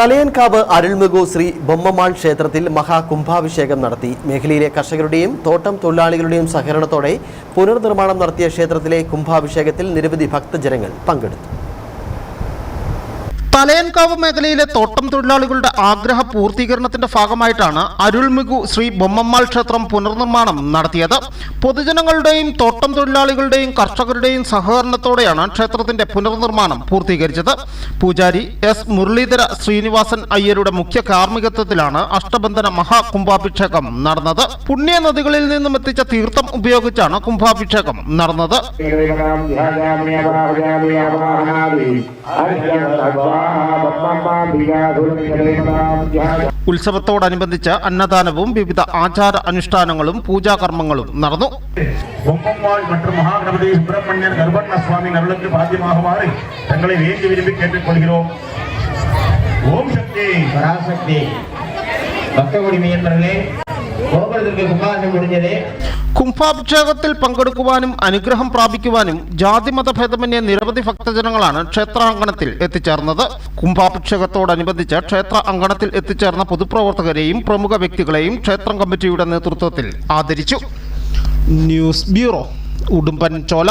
തലയൻകാവ് അരുൾമികു ശ്രീ ബൊമ്മമാൾ ക്ഷേത്രത്തിൽ മഹാകുംഭാഭിഷേകം നടത്തി. മേഖലയിലെ കർഷകരുടെയും തോട്ടം തൊഴിലാളികളുടെയും സഹകരണത്തോടെ പുനർനിർമ്മാണം നടത്തിയ ക്ഷേത്രത്തിലെ കുംഭാഭിഷേകത്തിൽ നിരവധി ഭക്തജനങ്ങൾ പങ്കെടുത്തു. തലയൻകാവ് മേഖലയിലെ തോട്ടം തൊഴിലാളികളുടെ ആഗ്രഹ പൂർത്തീകരണത്തിന്റെ ഭാഗമായിട്ടാണ് അരുൾമികു ശ്രീ ബൊമ്മമ്മാൾ ക്ഷേത്രം പുനർനിർമ്മാണം നടത്തിയത് പൊതുജനങ്ങളുടെയും തോട്ടം തൊഴിലാളികളുടെയും കർഷകരുടെയും സഹകരണത്തോടെയാണ് ക്ഷേത്രത്തിന്റെ പുനർനിർമ്മാണം പൂർത്തീകരിച്ചത് പൂജാരി എസ് മുരളീധര ശ്രീനിവാസൻ അയ്യരുടെ മുഖ്യ കാർമ്മികത്വത്തിലാണ് അഷ്ടബന്ധന മഹാകുംഭാഭിഷേകം നടന്നത് പുണ്യ നദികളിൽ നിന്നും എത്തിച്ച തീർത്ഥം ഉപയോഗിച്ചാണ് കുംഭാഭിഷേകം നടന്നത് ം ഉത്സവത്തോടനുബന്ധിച്ച് അന്നദാനവും വിവിധ ആചാര അനുഷ്ഠാനങ്ങളും പൂജാകർമ്മങ്ങളും നടന്നു பொம்மம்மாள் மற்றும் மகாகணபதி சுப்பிரமணியன் கர்ப்பண்ண சுவாமி அருளுக்கு பாத்தியமாகுமாறு தங்களை வேண்டி விரும்பி கேட்டுக்கொள்கிறோம் ஓம் சக்தி பராசக்தி பக்தகுடி மையன்பர்களே கோபுரத்திற்கு கும்பாசம் முடிஞ்சது കുംഭാഭിഷേകത്തിൽ പങ്കെടുക്കുവാനും അനുഗ്രഹം പ്രാപിക്കുവാനും ജാതി മതഭേദമന്യേ നിരവധി ഭക്തജനങ്ങളാണ് ക്ഷേത്ര അങ്കണത്തിൽ എത്തിച്ചേർന്നത്. കുംഭാഭിഷേകത്തോടനുബന്ധിച്ച് ക്ഷേത്ര അങ്കണത്തിൽ എത്തിച്ചേർന്ന പൊതുപ്രവർത്തകരെയും പ്രമുഖ വ്യക്തികളെയും ക്ഷേത്രം കമ്മിറ്റിയുടെ നേതൃത്വത്തിൽ ആദരിച്ചു. News bureau Udumbanchola.